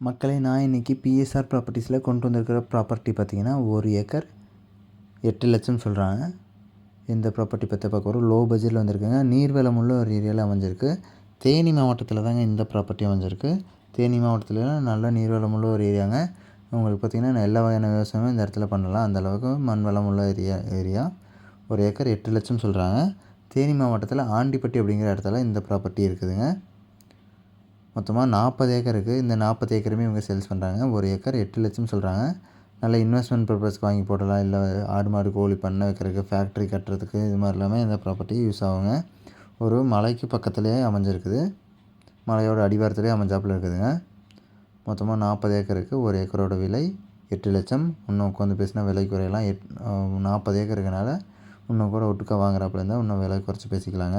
மக்களே நான் இன்றைக்கி பிஎஸ்ஆர் ப்ராப்பர்ட்டிஸில் கொண்டு வந்திருக்கிற ப்ராப்பர்ட்டி பார்த்திங்கன்னா ஒரு ஏக்கர் எட்டு லட்சம் சொல்கிறாங்க இந்த ப்ராப்பர்ட்டி பற்றி பார்க்க ஒரு லோ பட்ஜெட்டில் வந்திருக்குங்க நீர்வளம் உள்ள ஒரு ஏரியாவில் அமைஞ்சிருக்கு. தேனி மாவட்டத்தில் தாங்க இந்த ப்ராப்பர்ட்டி அமைஞ்சிருக்கு. தேனி மாவட்டத்தில் நல்ல நீர்வளம் உள்ள ஒரு ஏரியாங்க உங்களுக்கு பார்த்திங்கன்னா எல்லா வகையான விவசாயமும் இந்த இடத்துல பண்ணலாம். அந்த அளவுக்கு மண் வளம் உள்ள ஏரியா ஏரியா ஒரு ஏக்கர் எட்டு லட்சம் சொல்கிறாங்க தேனி மாவட்டத்தில் ஆண்டிப்பட்டி அப்படிங்கிற இடத்துல இந்த ப்ராப்பர்ட்டி இருக்குதுங்க. மொத்தமாக நாற்பது ஏக்கர் இருக்குது இந்த நாற்பது ஏக்கருமே இவங்க சேல்ஸ் பண்ணுறாங்க ஒரு ஏக்கர் எட்டு லட்சம் சொல்கிறாங்க நல்ல இன்வெஸ்ட்மெண்ட் பர்பஸ்க்கு வாங்கி போடலாம். இல்லை ஆடு மாடு கோழி பண்ண வைக்கிறதுக்கு ஃபேக்ட்ரி கட்டுறதுக்கு இது மாதிரி எல்லாமே இந்த ப்ராப்பர்ட்டி யூஸ் ஆகுங்க. ஒரு மலைக்கு பக்கத்துலேயே அமைஞ்சிருக்குது. மலையோட அடிவாரத்துலேயே அமைஞ்சாப்பில் இருக்குதுங்க. மொத்தமாக நாற்பது ஏக்கருக்கு ஒரு ஏக்கரோட விலை எட்டு லட்சம். இன்னும் உட்காந்து பேசினா விலை குறையலாம். எட் நாற்பது ஏக்கர் இருக்கனால இன்னும் கூட ஒட்டுக்கா வாங்குறாப்புல இருந்தால் இன்னும் விலை குறைச்சி பேசிக்கலாங்க.